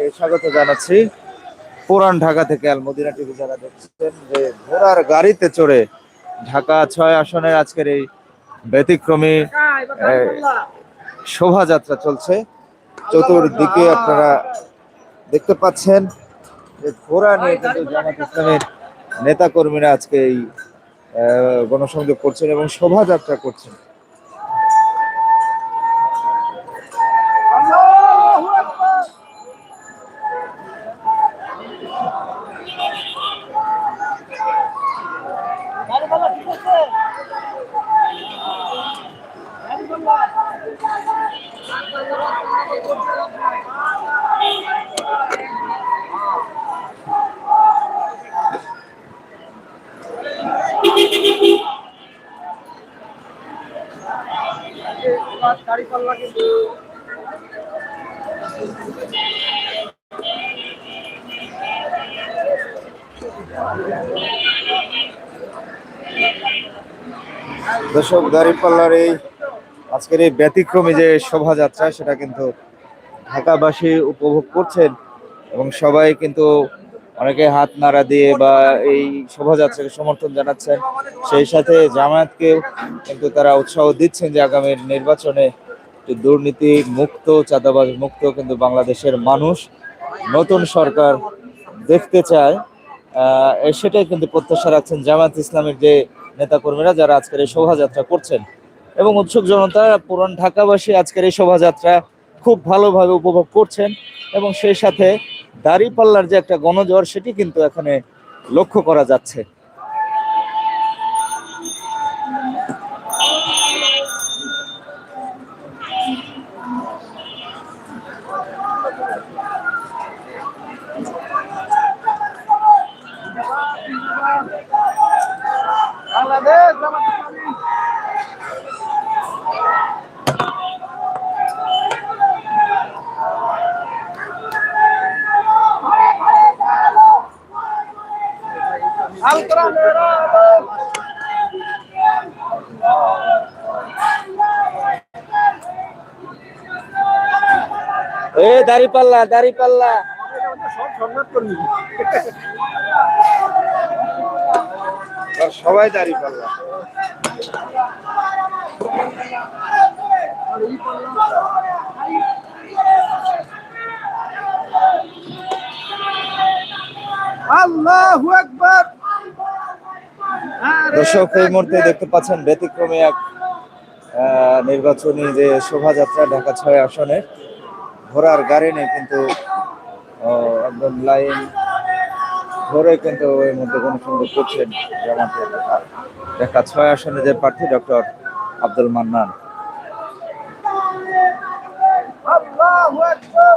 আপনাদেরকে স্বাগত জানাচ্ছি। পুরান ঢাকা থেকে আলমদিনা টিভি যারা দেখছেন, যে ঘোড়ার গাড়িতে চড়ে ঢাকা ছয় আসনের আজকের এই ব্যতিক্রমী শোভাযাত্রা চলছে। চতুর্দিকে আপনারা দেখতে পাচ্ছেন যে ঘোড়া নিয়ে কিন্তু জামাত ইসলামের নেতা কর্মীরা আজকে এই গণসংযোগ করছেন এবং শোভাযাত্রা করছেন। দর্শক, দাঁড়িপাল্লার এই আজকের এই ব্যতিক্রমী যে শোভাযাত্রা, সেটা কিন্তু ঢাকাবাসী উপভোগ করছেন এবং সবাই কিন্তু অনেকে হাত নাড়া দিয়ে বা এই শোভাযাত্রাকে সমর্থন জানাচ্ছেন। সেই সাথে জামায়াতকেও কিন্তু তারা উৎসাহ দিচ্ছেন যে আগামী নির্বাচনে দুর্নীতি মুক্ত চাঁদাবাজ মুক্ত কিন্তু বাংলাদেশের মানুষ নতুন সরকার দেখতে চায়। সেটাই কিন্তু প্রত্যাশা রাখছেন জামায়াত ইসলামের যে নেতাকর্মীরা যারা আজকের এই শোভাযাত্রা করছেন এবং উৎসুক জনতা, পুরান ঢাকাবাসী আজকের এই শোভাযাত্রা খুব ভালোভাবে উপভোগ করছেন এবং সেই সাথে দাড়িপাল্লার যে একটা গণজ্বর, সেটি কিন্তু এখানে লক্ষ্য করা যাচ্ছে। এ দাড়িপাল্লা দাড়িপাল্লা। আর সবাই আল্লাহু আকবার। দর্শক এই মুহূর্তে দেখতে পাচ্ছেন ব্যতিক্রমে এক আহ, নির্বাচনী যে শোভাযাত্রা ঢাকা ছয় আসনে ঘোড়ার গাড়ি নেই, কিন্তু একদম লাইন ধরে কিন্তু এর মধ্যে গণসংযোগ করছেন জামাতে দেখা, ছয় আসনে যে প্রার্থী ডক্টর আব্দুল মান্নান। আল্লাহু আকবার।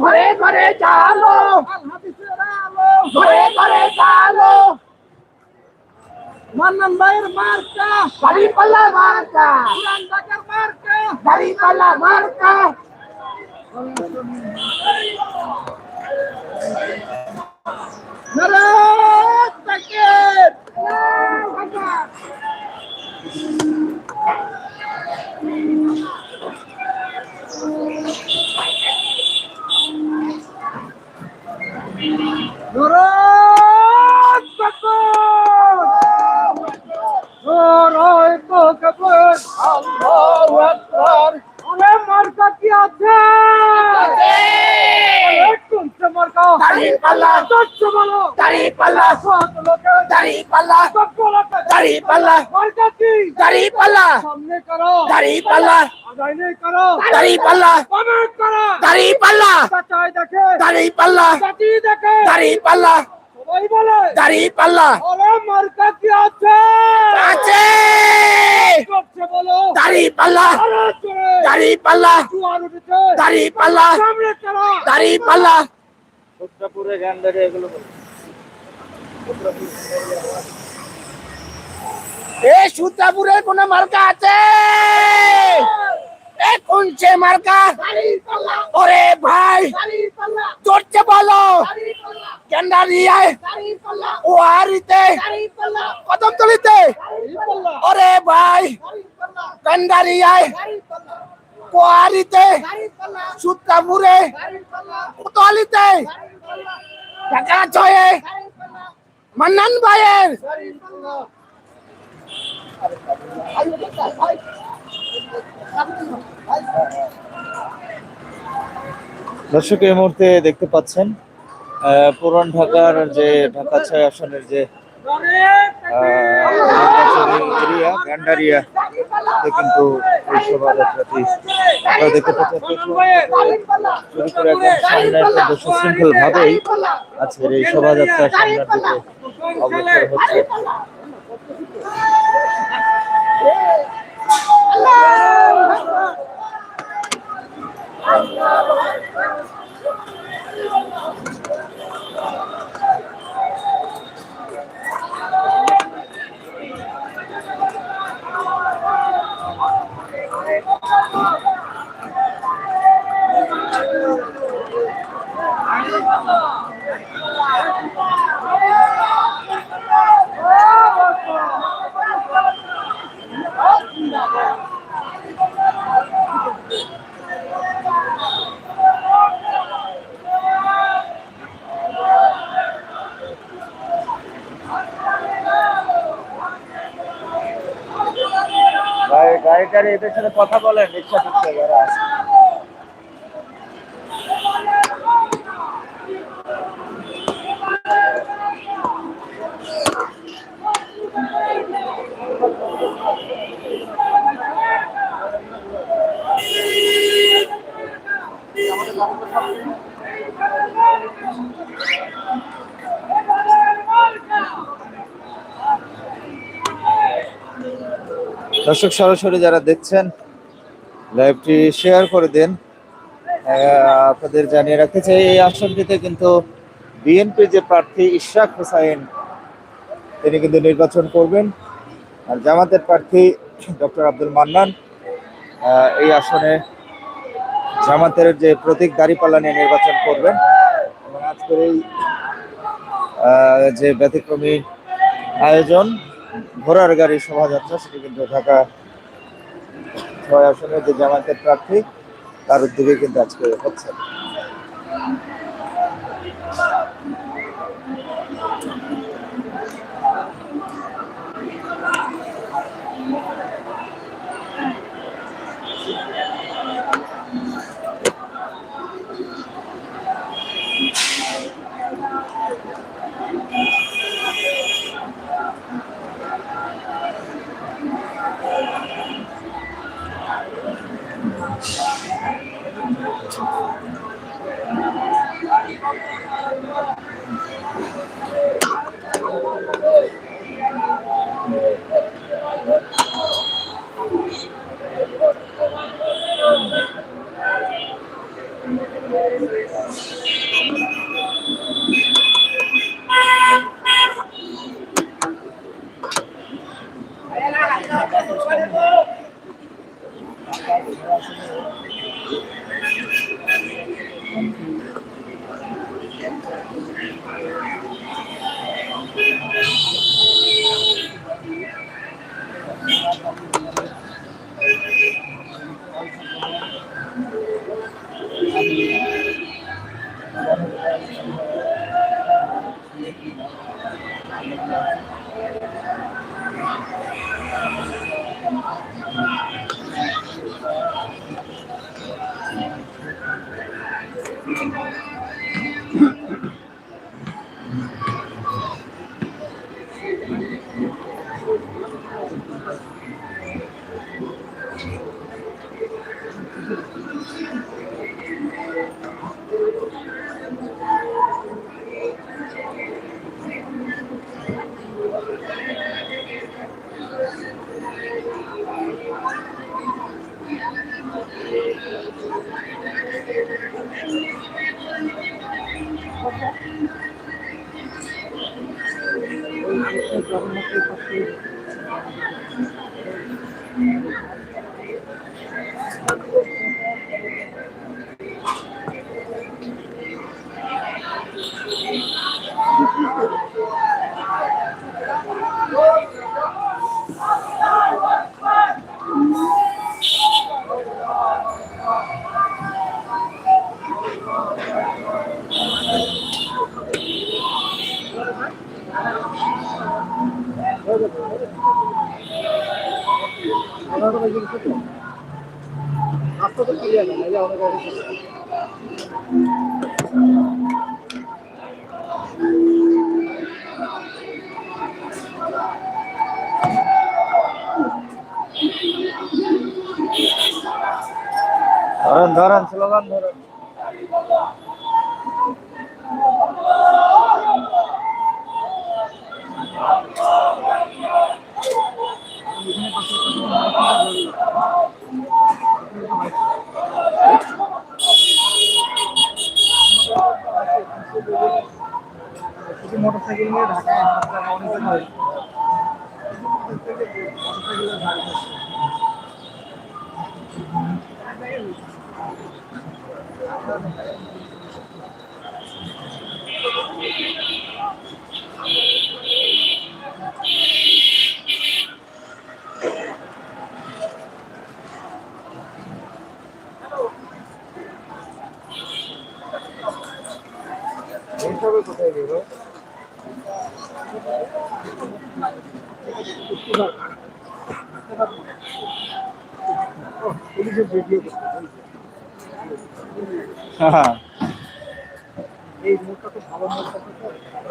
ঘরে ঘরে চালো। আল হাদিসের আলো ঘরে ঘরে চালো। মান্নান ভাইয়ের মার্কা দাড়ি পাল্লা মার্কা পুরান ঢাকার মার্কা দাড়ি পাল্লা মার্কা। নারায়ণ তাকবীর আল্লাহু আকবার Nurul! দাড়ি পাল্লা দর্শ বলো দাড়ি পাল্লা দাড়ি পাল্লা দাড়ি পাল্লা দাড়ি পাল্লা সামনে করো দাড়ি পাল্লা দাড়ি পাল্লা কমেন্ট করো দাড়ি পাল্লা চাচাই দেখে দাড়ি পাল্লা চাচি দেখে দাড়ি পাল্লা সবাই বলে দাড়ি পাল্লা আরে মার্কা কি আছে আছে বলো দাড়ি পাল্লা দাড়ি পাল্লা দাড়ি পাল্লা সামনে করো দাড়ি পাল্লা সূত্রপুরে গান্ডারে এগুলো বলো। এ সুতাপুরের কোন মার্কা আছে? এ কোনছে মার্কা? ওরে ভাই চড়ছে বলো। পাল্লা ও হারিতে কদম তলিতে ওরে ভাই দাড়ি কোয়ারিতে সুতাপুরে পাল্লা। ঢাকা ছয়ে মান্নান ভাইয়ের দর্শক এই মুহূর্তে দেখতে পাচ্ছেন আহ, পুরান ঢাকার যে ঢাকা ছয় আসনের যে এরিয়া কিন্তু এই শোভাযাত্রাটি আপনারা দেখতে পাচ্ছেন শুরু করে ভাবেই আজকের এই শোভাযাত্রা সামনের দিকে হচ্ছে। এদের সাথে কথা বলেন ইচ্ছা টিক্সা যারা আছে। দর্শক, সরাসরি যারা দেখছেন লাইভটি শেয়ার করে দেন। আপনাদের জানিয়ে রাখতে চাই, এই আসনটিতে কিন্তু বিএনপি যে প্রার্থী ইশরাক হোসাইন, তিনি কিন্তু নির্বাচন করবেন। আর জামাতের প্রার্থী ডক্টর আব্দুল মান্নান এই আসনে জামাতের যে প্রতীক দাঁড়িপাল্লা নিয়ে নির্বাচন করবেন। এবং আজকের এই যে ব্যতিক্রমী আয়োজন ঘোড়ার গাড়ি শোভাযাত্রা, সেটি কিন্তু ঢাকা ছয় আসনের যে জামাতের প্রার্থী, তার উদ্যোগে কিন্তু আজকে হচ্ছে। জগন্নাথের পক্ষে Thank you. ধরেন ধরেন স্লোগান ধরেন। মোটরসাইকেল নিয়ে ঢাকায় অনেকদিন হয় এইসবে কোথায় বেরো পুলিশের ভিডিও হ্যাঁ এই মোড়টা তো ভালো মোড়টা তো এটা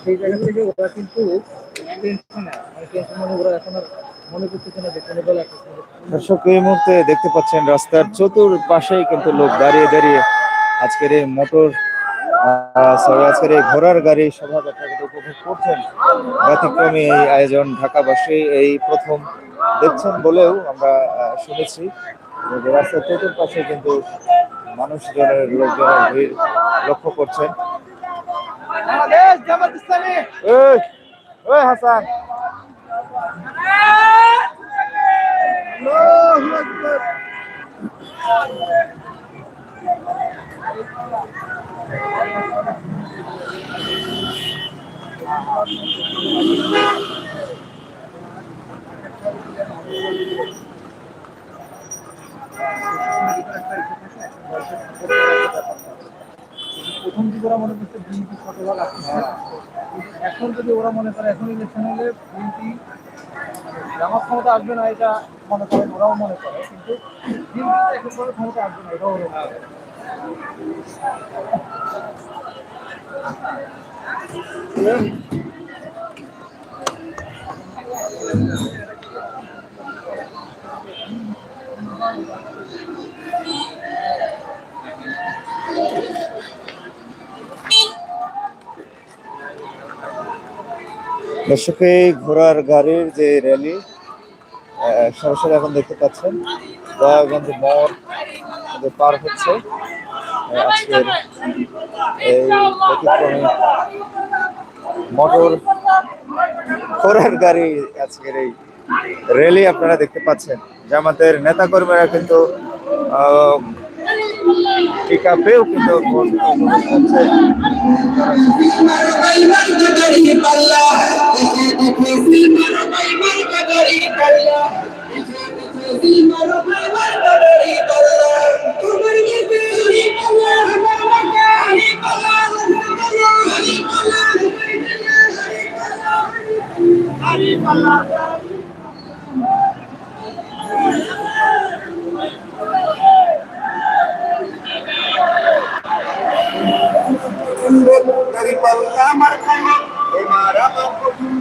সেই জায়গা থেকে ওরা কিন্তু। দর্শক, এই মুহূর্তে দেখতে পাচ্ছেন রাস্তার চতুর্পাশেই কিন্তু লোক দাঁড়িয়ে দাঁড়িয়ে আজকের এই মোটর আজকের এই ঘোড়ার গাড়ি শোভাযাত্রা কিন্তু উপভোগ করছেন। ব্যতিক্রমী এই আয়োজন ঢাকাবাসী এই প্রথম দেখছেন বলেও আমরা শুনেছি। রাস্তার চতুর্পাশে কিন্তু মানুষজনের লোকজনের ভিড় লক্ষ্য করছেন। হাসান। আল্লাহু আকবার প্রথম দিকে ওরা মনে করছে বিএনপি শতভাগ আসছে এখন যদি ওরা মনে করে এখন ইলেকশন হলে বিএনপি জামাত ক্ষমতা আসবে না এটা মনে করেন, ওরাও মনে করে, কিন্তু পরে ক্ষমতা আসবে না, এটাও দর্শক ঘোড়ার গাড়ির যে র্যালি সরাসরি এখন দেখতে পাচ্ছেন দয়াগঞ্জ মোড় পার হচ্ছে আজকের এই ব্যতিক্রমী মোটর ঘোড়ার গাড়ি আজকের এই র্যালি আপনারা দেখতে পাচ্ছেন জামাতের নেতাকর্মীরা কিন্তু পিক কিন্তু আমার খাইব এবার আমার কঠিন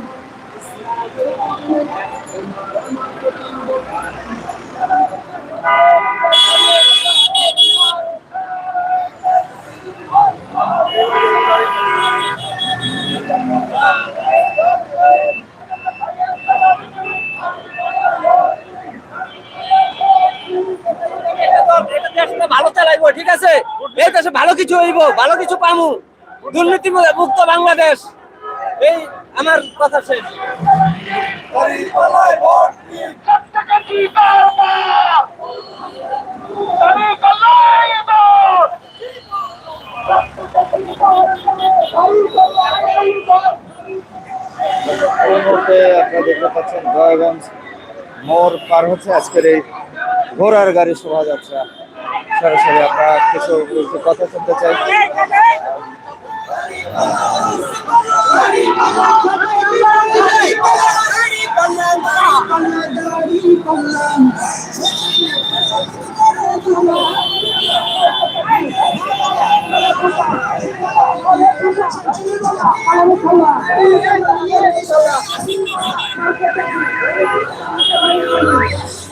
এটা দেশটা ভালো চালাইবো ঠিক আছে এই দেশে ভালো কিছু হইব ভালো কিছু পামু। দুর্নীতি মুক্ত বাংলাদেশ। এই আমার কথা শেষ। এই মুহূর্তে আপনারা দেখতে পাচ্ছেন দয়াগঞ্জ মোড় পার হচ্ছে আজকের এই ঘোড়ার গাড়ি শোভাযাত্রা। সরাসরি আমরা কিছু কথা শুনতে চাই। যাবেন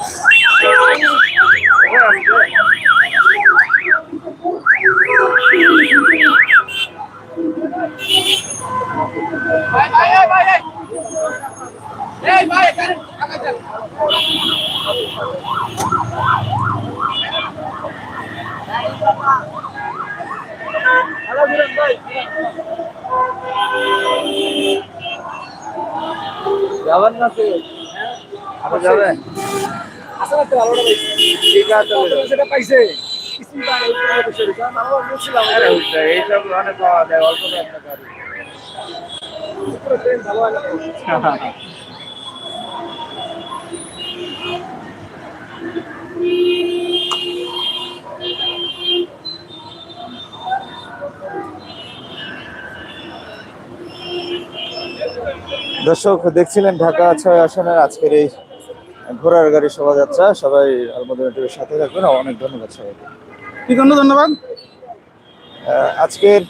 নাকি আপনি যাবেন আসলে তো ভালো লাগছে ঠিক আছে। সেটা পাইছে? কিছু তার এই বিষয়ে কারণ আমরা বলছিলাম। আরে হুজা, এইসব অনেক পাওয়া যায় অল্প দাম টাকা দিয়ে। পুরো ট্রেন ভালো দর্শক দেখছিলেন ঢাকা ছয় আসনের আজকের এই ঘোড়ার গাড়ি শোভাযাত্রা। সবাই আলমদিনা টিভির সাথে থাকবেন। অনেক ধন্যবাদ সবাইকে। ঠিক আছে ধন্যবাদ? আজকের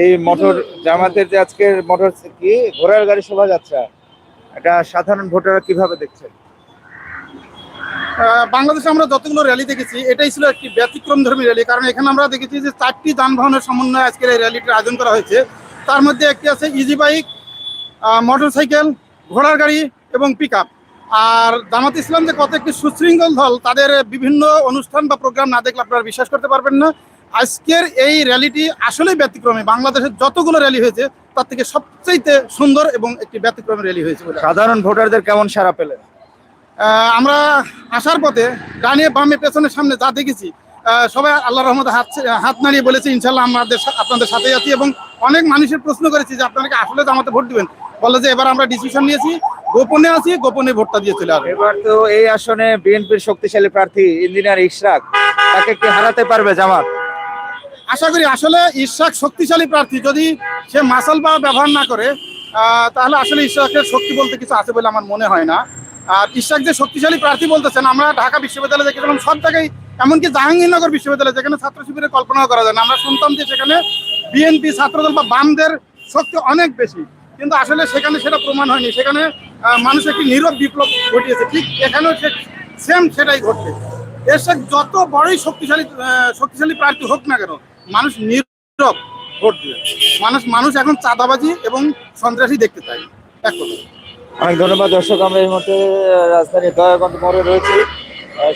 এই মোটর জামাতের যে আজকের মোটর কি? ঘোড়ার গাড়ি শোভাযাত্রা। এটা সাধারণ ভোটাররা কীভাবে দেখছেন? বাংলাদেশে আমরা যতগুলো র্যালি দেখেছি এটাই ছিল একটি ব্যতিক্রম ধর্মী র্যালি কারণ এখানে আমরা দেখেছি যে চারটি যানবাহনের সমন্বয়ে আজকের এই র্যালিটির আয়োজন করা হয়েছে। তার মধ্যে একটি আছে ইজি বাইক মোটরসাইকেল ঘোড়ার গাড়ি এবং পিক আর জামাত ইসলাম যে কত একটি সুশৃঙ্খল দল তাদের বিভিন্ন অনুষ্ঠান বা প্রোগ্রাম না দেখলে আপনারা বিশ্বাস করতে পারবেন না। আজকের এই র্যালিটি আসলেই ব্যতিক্রমী। বাংলাদেশের যতগুলো র্যালি হয়েছে তার থেকে সবচেয়ে সুন্দর এবং একটি ব্যতিক্রমী র্যালি হয়েছে বলে সাধারণ ভোটারদের কেমন সাড়া পেলেন? আমরা আসার পথে ডানে বামে পেছনের সামনে যা দেখেছি সবাই আল্লাহ রহমতে হাত হাত নাড়িয়ে বলেছে ইনশাল্লাহ আমাদের আপনাদের সাথে আছি এবং অনেক মানুষের প্রশ্ন করেছি যে আপনারা কি আসলে জামাতে ভোট দিবেন? যে এবার আমরা ডিসিশন নিয়েছি গোপনে আছি গোপনে ভোটটা দিয়ে চলে আসবে। এবার তো এই আসনে বিএনপির শক্তিশালী প্রার্থী ইঞ্জিনিয়ার ইশরাক তাকে কি হারাতে পারবে জামাত? আশা করি আসলে ইশাক শক্তিশালী প্রার্থী যদি সে মাসাল বা ব্যবহার না করে তাহলে আসলে ইশাকের শক্তি বলতে কিছু আছে বলে আমার মনে হয় না। আর ইশাক যে শক্তিশালী প্রার্থী বলতেছেন আমরা ঢাকা বিশ্ববিদ্যালয়ে দেখেছিলাম সব জায়গায় এমনকি জাহাঙ্গীরনগর বিশ্ববিদ্যালয় যেখানে ছাত্র শিবিরের কল্পনাও করা যায় না। আমরা শুনতাম যে সেখানে বিএনপি ছাত্রদল বা বামদের শক্তি অনেক বেশি। কিন্তু আসলে সেখানে সেটা প্রমাণ হয়নি। সেখানে মানুষ একটি নীরব বিপ্লব ঘটিয়েছে। ঠিক এখানেও সে সেম সেটাই ঘটছে এর যত বড়ই শক্তিশালী শক্তিশালী প্রার্থী হোক না কেন মানুষ নীরব ভোট দিবে। মানুষ মানুষ এখন চাঁদাবাজি এবং সন্ত্রাসী দেখতে চায়। এক অনেক ধন্যবাদ দর্শক আমরা এই মুহূর্তে রাজধানী দয়াগঞ্জ মোড়ে রয়েছি।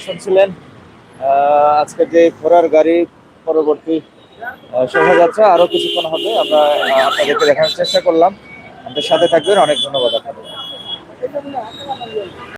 শুনছিলেন আহ, আজকের যে ঘোড়ার গাড়ি পরবর্তী শোভাযাত্রা আরও কিছুক্ষণ হবে আমরা আপনাদেরকে দেখানোর চেষ্টা করলাম। আমাদের সাথে থাকবেন অনেক ধন্যবাদ আপনাদের।